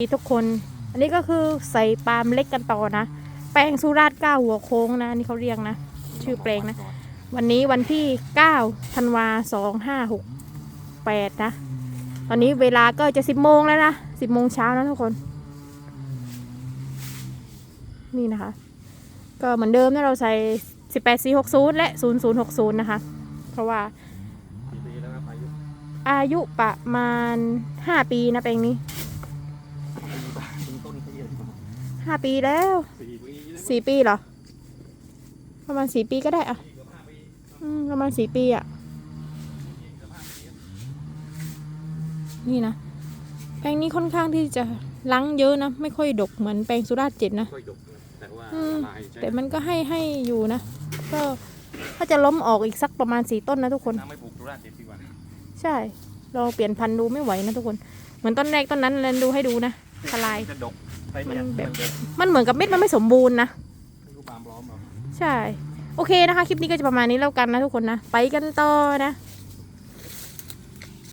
ทุกคน อันนี้ก็คือใส่ปาล์มเล็กกันต่อนะ แปลงสุราษฎร์เก้าหัวโค้งนะอันนี่เขาเรียกนะ ชื่อแปลงนะ วันนี้วันที่9ธันวาสองห้าหกแปดนะ ตอนนี้เวลาก็จะสิบโมงแล้วนะสิบโมงเช้านะทุกคน นี่นะคะ ก็เหมือนเดิมนะเราใส่สิบแปดสี่หกศูนย์และศูนย์ศูนย์หกศูนย์นะคะ เพราะว่ากี่ปีแล้วครับอายุอายุประมาณห้าปีนะแปลงนี้ ห้าปีแล้วสี่ปีแล้วสี่ปีเหรอ ประมาณสี่ปีก็ได้อะอืมประมาณสี่ปีอะนี่นะ แปลงนี้ค่อนข้างที่จะลังเยอะนะ ไม่ค่อยดกเหมือนแปลงสุราษฎร์เจ็ดนะค่อยดกนะแต่ว่าอืมลายใช่แต่มันก็ให้ให้อยู่นะ ก็ถ้าจะล้มออกอีกสักประมาณสี่ต้นนะทุกคนน้ำไม่ปลูกตุราเจ็ดดีกว่าใช่เราเปลี่ยนพันธุ์ดูไม่ไหวนะทุกคน เหมือนต้นแรกต้นนั้นเลยดูให้ดูนะทลายจะดกไปเนี่ย มันแบบเด็กมันเหมือนกับเม็ดมันไม่สมบูรณ์นะลูกปาล์มล้อมเอาใช่ โอเคนะคะ คลิปนี้ก็จะประมาณนี้แล้วกันนะทุกคนนะ ไปกันต่อนะ